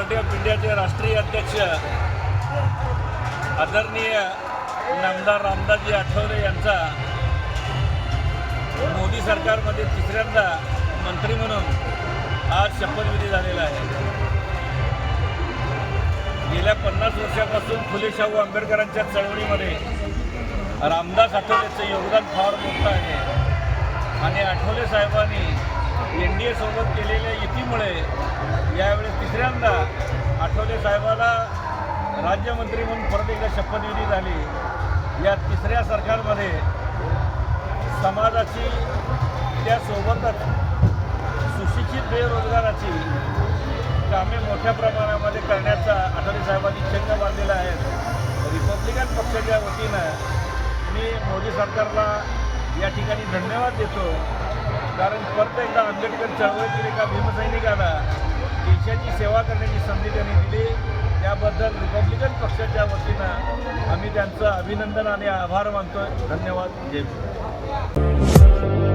Party of इंडियाचे राष्ट्रीय अध्यक्ष आदरणीय नामदार रामदासजी आठवले यांचा मोदी सरकारमध्ये तिसऱ्यांदा मंत्री म्हणून आज शपथविधी झालेला आहे. गेल्या पन्नास वर्षापासून फुले शाहू आंबेडकरांच्या चळवळीमध्ये रामदास आठवलेचं योगदान फार मोठं आहे. आणि आठवले साहेबांनी एन डी एसोबत केलेल्या युतीमुळे यावेळेस तिसऱ्यांदा आठवले साहेबाला राज्यमंत्री म्हणून परत एकदा शपथविधी झाली. या तिसऱ्या सरकारमध्ये समाजाची त्यासोबतच सुशिक्षित बेरोजगाराची कामे मोठ्या प्रमाणामध्ये करण्याचा आठवले साहेबांनी चंग बांधलेला आहे. रिपब्लिकन पक्षाच्या वतीनं मी मोदी सरकारला या ठिकाणी धन्यवाद देतो. कारण परत एकदा आंबेडकर चळवळीतील एका भीमसैनिकाला देशाची सेवा करण्याची संधी त्यांनी दिली. त्याबद्दल रिपब्लिकन पक्षाच्या वतीनं आम्ही त्यांचं अभिनंदन आणि आभार मानतो धन्यवाद. जय